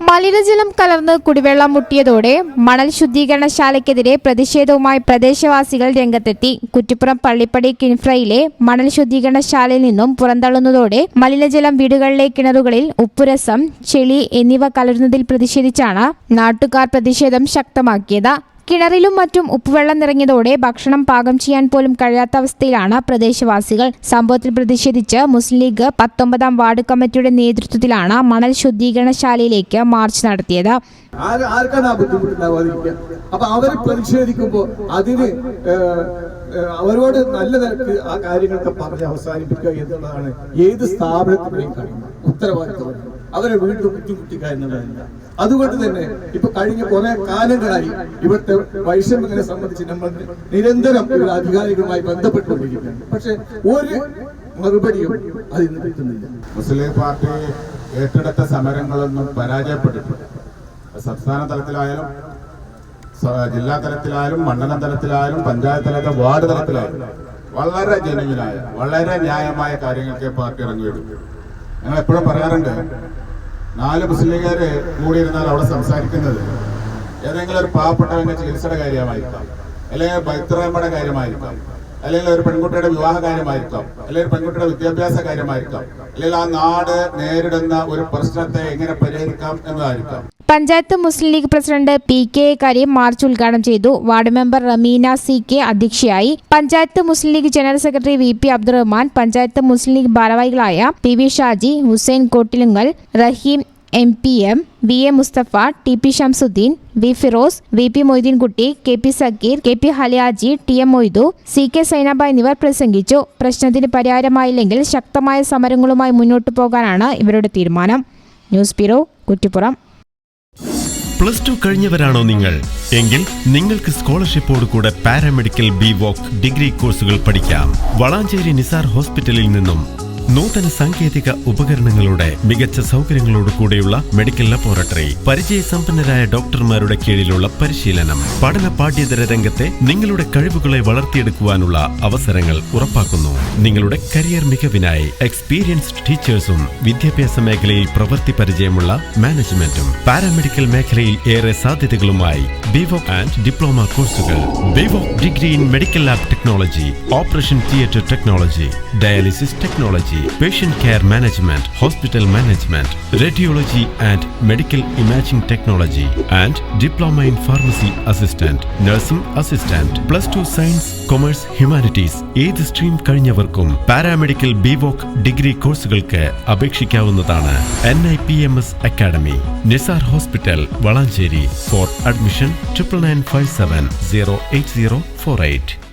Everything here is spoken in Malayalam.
മലിനജലം കലർന്ന് കുടിവെള്ളം മുട്ടിയതോടെ മണൽ ശുദ്ധീകരണശാലയ്ക്കെതിരെ പ്രതിഷേധവുമായി പ്രദേശവാസികൾ രംഗത്തെത്തി. കുറ്റിപ്പുറം പള്ളിപ്പടി കിൻഫ്രയിലെ മണൽ ശുദ്ധീകരണശാലയിൽ നിന്നും പുറന്തള്ളുന്നതോടെ മലിനജലം വീടുകളിലെ കിണറുകളിൽ ഉപ്പുരസം ചെളി എന്നിവ കലരുന്നതിൽ പ്രതിഷേധിച്ചാണ് നാട്ടുകാർ പ്രതിഷേധം ശക്തമാക്കിയത്. കിണറിലും മറ്റും ഉപ്പുവെള്ളം നിറഞ്ഞതോടെ ഭക്ഷണം പാകം ചെയ്യാൻ പോലും കഴിയാത്ത അവസ്ഥയിലാണ് പ്രദേശവാസികൾ. സംഭവത്തിൽ പ്രതിഷേധിച്ച് മുസ്ലിം ലീഗ് പത്തൊമ്പതാം വാർഡ് കമ്മിറ്റിയുടെ നേതൃത്വത്തിലാണ് മണൽ ശുദ്ധീകരണശാലയിലേക്ക് മാർച്ച് നടത്തിയത്. അവർ പ്രതിഷേധിക്കുമ്പോൾ അവരോട് നല്ല തരത്തിൽ ആ കാര്യങ്ങളൊക്കെ പറഞ്ഞ് അവസാനിപ്പിക്കുക എന്നുള്ളതാണ് ഏത് സ്ഥാപനത്തിന്റെയും കഴിയുന്നത് ഉത്തരവാദിത്വം. അവരെ വീണ്ടും ബുദ്ധിമുട്ടിക്കുക എന്നുള്ളതല്ല. അതുകൊണ്ട് തന്നെ ഇപ്പൊ കഴിഞ്ഞ കുറെ കാലങ്ങളായി ഇവിടുത്തെ വൈഷമ്യങ്ങളെ സംബന്ധിച്ച് നമ്മൾ നിരന്തരം ഇവിടെ അധികാരികളുമായി ബന്ധപ്പെട്ടുകൊണ്ടിരിക്കുകയാണ്. പക്ഷെ ഒരു മറുപടിയും അതിൽ നിന്ന് കിട്ടുന്നില്ല. മുസ്ലിം പാർട്ടി ഏറ്റെടുത്ത സമരങ്ങളൊന്നും പരാജയപ്പെട്ടിട്ടുണ്ട് സംസ്ഥാന തലത്തിലായാലും ജില്ലാ തലത്തിലായാലും മണ്ഡലം തലത്തിലായാലും പഞ്ചായത്ത് തലത്തിൽ വാർഡ് തലത്തിലായാലും വളരെ ജനുവിനായ വളരെ ന്യായമായ കാര്യങ്ങൾക്ക് പാർട്ടി ഇറങ്ങിയിടും ഞങ്ങൾ എപ്പോഴും പറയാറുണ്ട് നാല് മുസ്ലിംകാര് കൂടിയിരുന്നാൽ അവിടെ സംസാരിക്കുന്നത് ഏതെങ്കിലും ഒരു പാവപ്പെട്ടവന്റെ ചികിത്സയുടെ കാര്യമായിരിക്കാം അല്ലെങ്കിൽ ബൈത്രയമ്മയുടെ കാര്യമായിരിക്കാം. അല്ലെങ്കിൽ ഒരു പെൺകുട്ടിയുടെ വിവാഹ കാര്യമായിരിക്കാം അല്ലെങ്കിൽ പെൺകുട്ടിയുടെ വിദ്യാഭ്യാസ കാര്യമായിരിക്കാം അല്ലെങ്കിൽ ആ നാട് നേരിടുന്ന ഒരു പ്രശ്നത്തെ എങ്ങനെ പരിഹരിക്കാം എന്നതായിരിക്കാം. Panchayat Muslim League president P K Karim march ഉദ്ഘാടനം ചെയ്തു. Ward member Ramina C K അധ്യക്ഷയായി. Panchayat Muslim League general secretary V P Abdurahman panchayat Muslim League ഭാരവാഹികളായ P V Shaji Hussain Kottilungal Rahim M P M V A Mustafa T P Shamsuddin V Firoz V P Moideenkutty K P Sakkir K P Haliyaji T M Moidu C K Zainaba എന്നിവർ പ്രസംഗിച്ചു. പ്രശ്നത്തിന് പരിഹാരമായില്ലെങ്കിൽ ശക്തമായ സമരങ്ങളുമായി മുന്നോട്ടു പോകാനാണ് ഇവരുടെ തീരുമാനം. News bureau Kuttippuram. Plus two കഴിഞ്ഞവരാണോ നിങ്ങൾ? എങ്കിൽ നിങ്ങൾക്ക് സ്കോളർഷിപ്പോട് കൂടെ പാരാമെഡിക്കൽ ബി വോക്ക് ഡിഗ്രി കോഴ്സുകൾ പഠിക്കാം. വളാഞ്ചേരി നിസാർ ഹോസ്പിറ്റലിൽ നിന്നും നൂതന സാങ്കേതിക ഉപകരണങ്ങളുടെ മികച്ച സൗകര്യങ്ങളോട് കൂടിയുള്ള മെഡിക്കൽ ലബോറട്ടറി പരിചയസമ്പന്നരായ ഡോക്ടർമാരുടെ കീഴിലുള്ള പരിശീലനം പഠന പാഠ്യേതര രംഗത്തെ നിങ്ങളുടെ കഴിവുകളെ വളർത്തിയെടുക്കുവാനുള്ള അവസരങ്ങൾ ഉറപ്പാക്കുന്നു. നിങ്ങളുടെ കരിയർ മികവിനായി എക്സ്പീരിയൻസ്ഡ് ടീച്ചേഴ്സും വിദ്യാഭ്യാസ മേഖലയിൽ പ്രവൃത്തി പരിചയമുള്ള മാനേജ്മെന്റും പാരാമെഡിക്കൽ മേഖലയിൽ ഏറെ സാധ്യതകളുമായി ബിവോക് ആൻഡ് ഡിപ്ലോമ കോഴ്സുകൾ BVoc degree in medical lab technology operation theatre technology dialysis technology patient care management hospital management radiology and medical imaging technology and diploma in pharmacy assistant nursing assistant plus two science commerce humanities ഏത് സ്ട്രീം കഴിഞ്ഞവർക്കും പാരാമെഡിക്കൽ ബിവോക് ഡിഗ്രി കോഴ്സുകൾക്ക് അപേക്ഷിക്കാവുന്നതാണ്. N I P M S academy Nisar hospital Valanchery for admission triple nine five seven zero eight zero four eight